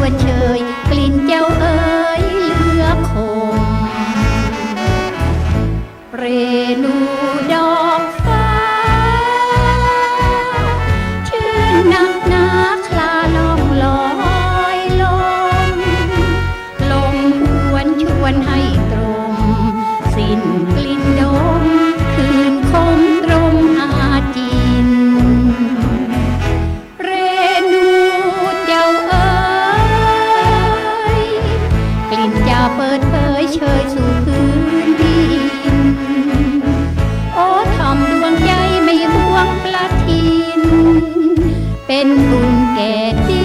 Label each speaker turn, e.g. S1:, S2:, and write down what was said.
S1: วนเชยกลิ่นเจ้าเอ เป็นบุญแก่